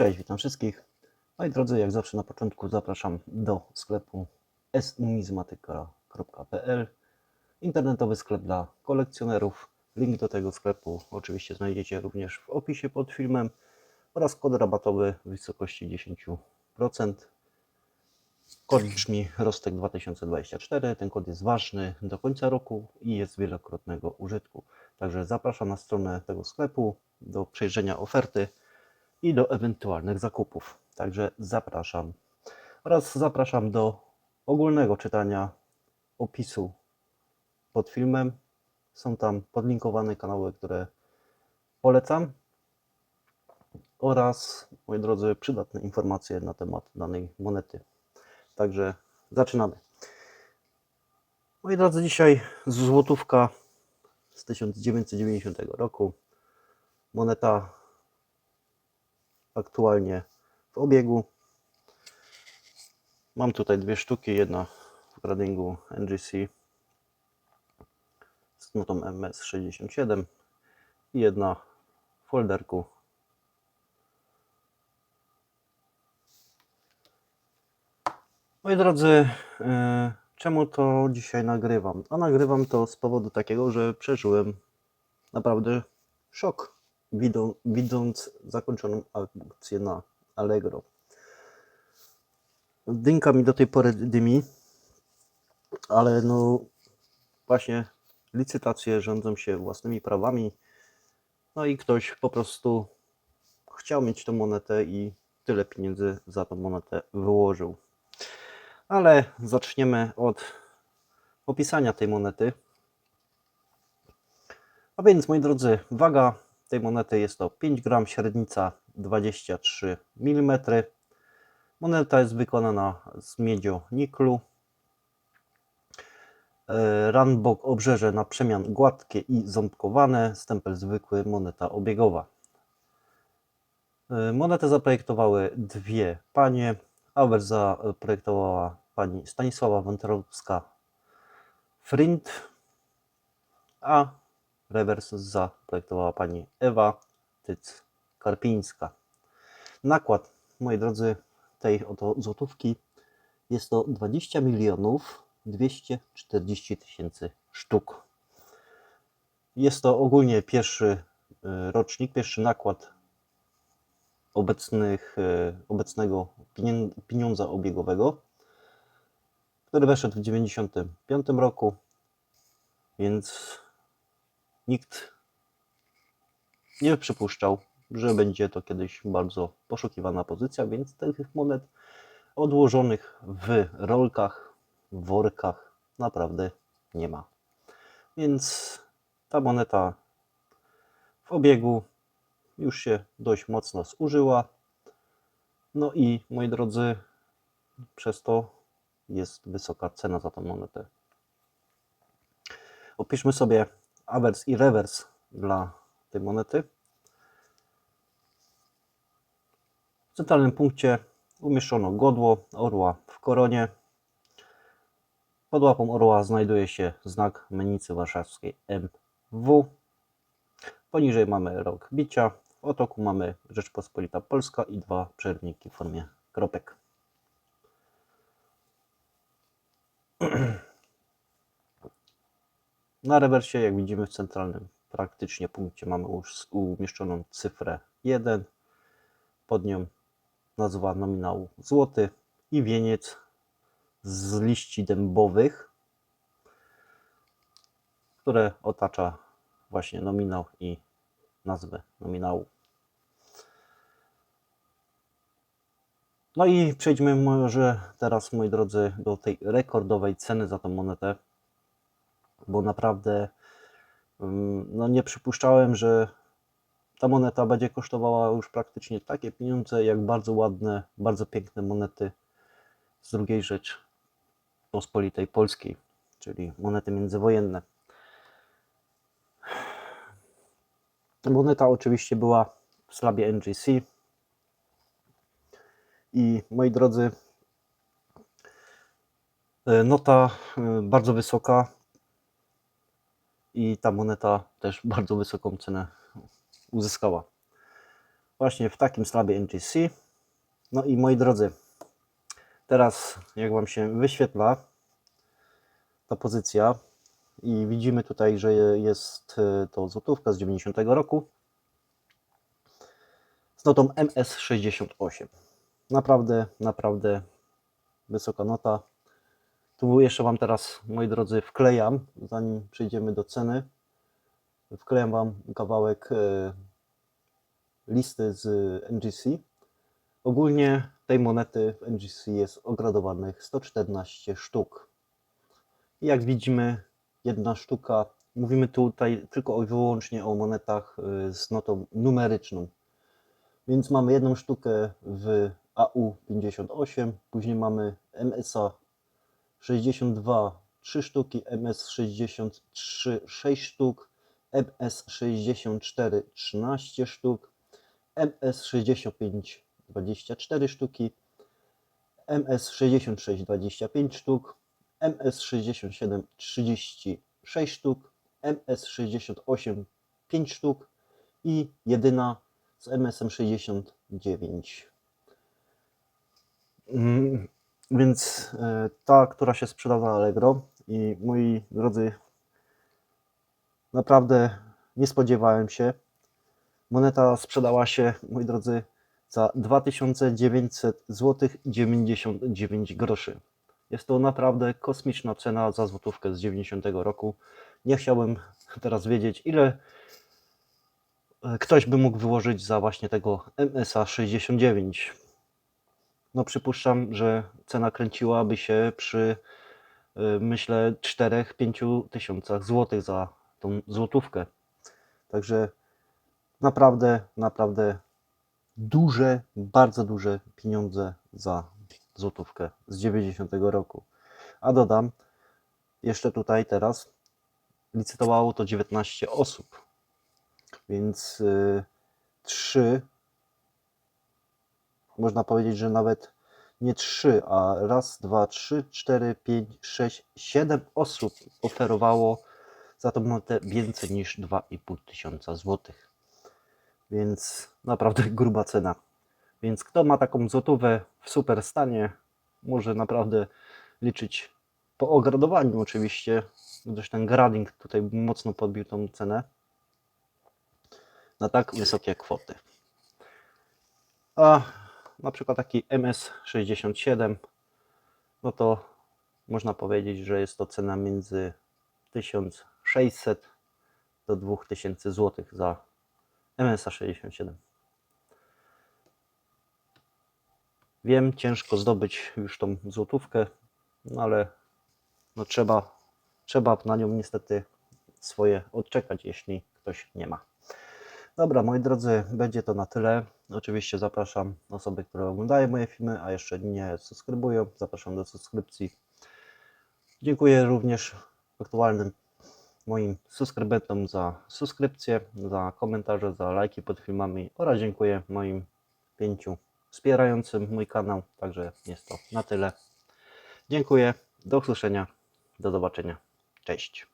Cześć, witam wszystkich. Moi drodzy, jak zawsze na początku zapraszam do sklepu snumizmatyka.pl Internetowy sklep dla kolekcjonerów. Link do tego sklepu oczywiście znajdziecie również w opisie pod filmem oraz kod rabatowy w wysokości 10%. Kod brzmi Rostek 2024. Ten kod jest ważny do końca roku i jest wielokrotnego użytku. Także zapraszam na stronę tego sklepu do przejrzenia oferty i do ewentualnych zakupów. Także zapraszam. Oraz zapraszam do ogólnego czytania opisu pod filmem. Są tam podlinkowane kanały, które polecam. Oraz, moi drodzy, przydatne informacje na temat danej monety. Także zaczynamy. Moi drodzy, dzisiaj złotówka z 1990 roku. Moneta aktualnie w obiegu. Mam tutaj dwie sztuki, jedna w gradingu NGC z nutą MS67 i jedna w folderku Moi drodzy, e, czemu to dzisiaj nagrywam? A nagrywam to z powodu takiego, że przeżyłem naprawdę szok, widząc zakończoną akcję na Allegro. Dynka mi do tej pory dymi, ale no właśnie licytacje rządzą się własnymi prawami. No i ktoś po prostu chciał mieć tą monetę i tyle pieniędzy za tą monetę wyłożył. Ale zaczniemy od opisania tej monety. A więc, moi drodzy, waga tej monety jest to 5 gram, średnica 23 mm. Moneta jest wykonana z miedzią niklu. E, Runbok obrzeże na przemian gładkie i ząbkowane, stempel zwykły, moneta obiegowa. E, Monetę zaprojektowały dwie panie. Auer zaprojektowała pani Stanisława Wątrowska Frind, a rewers zaprojektowała pani Ewa Tyc-Karpińska. Nakład, moi drodzy, tej oto złotówki jest to 20 milionów 240 tysięcy sztuk. Jest to ogólnie pierwszy y, rocznik, pierwszy nakład obecnych, y, obecnego pieniądza obiegowego, który weszedł w 1995 roku, więc nikt nie przypuszczał, że będzie to kiedyś bardzo poszukiwana pozycja, więc tych monet odłożonych w rolkach, w workach naprawdę nie ma. Więc ta moneta w obiegu już się dość mocno zużyła. No i moi drodzy, przez to jest wysoka cena za tą monetę. Opiszmy sobie awers i rewers dla tej monety. W centralnym punkcie umieszczono godło orła w koronie. Pod łapą orła znajduje się znak mennicy warszawskiej MW. Poniżej mamy rok bicia. W otoku mamy Rzeczpospolita Polska i dwa przerwniki w formie kropek. Na rewersie, jak widzimy w centralnym praktycznie punkcie mamy już umieszczoną cyfrę 1. Pod nią nazwa nominału złoty i wieniec z liści dębowych, które otacza właśnie nominał i nazwę nominału. No i przejdźmy może teraz, moi drodzy, do tej rekordowej ceny za tą monetę, bo naprawdę ym, no nie przypuszczałem, że ta moneta będzie kosztowała już praktycznie takie pieniądze, jak bardzo ładne, bardzo piękne monety z drugiej Rzeczpospolitej Polskiej, czyli monety międzywojenne. Moneta oczywiście była w slabie NGC. I moi drodzy, e, nota e, bardzo wysoka i ta moneta też bardzo wysoką cenę uzyskała. właśnie w takim slabie NGC. No i moi drodzy, teraz jak Wam się wyświetla ta pozycja i widzimy tutaj, że jest e, to złotówka z 90 roku z notą MS68. Naprawdę, naprawdę wysoka nota. Tu jeszcze Wam teraz, moi drodzy, wklejam, zanim przejdziemy do ceny, wklejam Wam kawałek e, listy z NGC. Ogólnie tej monety w NGC jest ogradowanych 114 sztuk. I jak widzimy, jedna sztuka, mówimy tutaj tylko i wyłącznie o monetach y, z notą numeryczną. Więc mamy jedną sztukę w AU58, później mamy MSA 62 3 sztuki, MS63 6 sztuk, MS64 13 sztuk, MS65 24 sztuki, MS66 25 sztuk, MS67 36 sztuk, MS68 5 sztuk i jedyna z MSM 69. Mm, Więc e, ta, która się sprzeda na Allegro i moi drodzy, naprawdę nie spodziewałem się. Moneta sprzedała się, moi drodzy, za 2900 zł 99 groszy. Jest to naprawdę kosmiczna cena za złotówkę z 90 roku. Nie chciałbym teraz wiedzieć, ile e, ktoś by mógł wyłożyć za właśnie tego MSA 69. No przypuszczam, że cena kręciłaby się przy e, myślę 4-5 tysiącach złotych za tą złotówkę. Także naprawdę, naprawdę duże, bardzo duże pieniądze za złotówkę z 90 roku. A dodam, jeszcze tutaj teraz licytowało to 19 osób, więc y, trzy, można powiedzieć, że nawet nie trzy, a raz, dwa, trzy, cztery, pięć, sześć, siedem osób oferowało za tą monetę więcej niż 2,5 tysiąca złotych. Więc naprawdę gruba cena. Więc kto ma taką złotówę w super stanie, może naprawdę liczyć po ogradowaniu oczywiście, gdyż ten grading tutaj mocno podbił tą cenę na tak wysokie kwoty. A na przykład taki MS67, no to można powiedzieć, że jest to cena między 1600 do 2000 zł za MSA 67. Wiem, ciężko zdobyć już tą złotówkę, no ale no trzeba, trzeba na nią niestety swoje odczekać, jeśli ktoś nie ma. Dobra, moi drodzy, będzie to na tyle. Oczywiście zapraszam osoby, które oglądają moje filmy, a jeszcze nie subskrybują. Zapraszam do subskrypcji. Dziękuję również aktualnym moim subskrybentom za subskrypcję, za komentarze, za lajki pod filmami oraz dziękuję moim pięciu wspierającym mój kanał. Także jest to na tyle. Dziękuję, do usłyszenia, do zobaczenia. Cześć.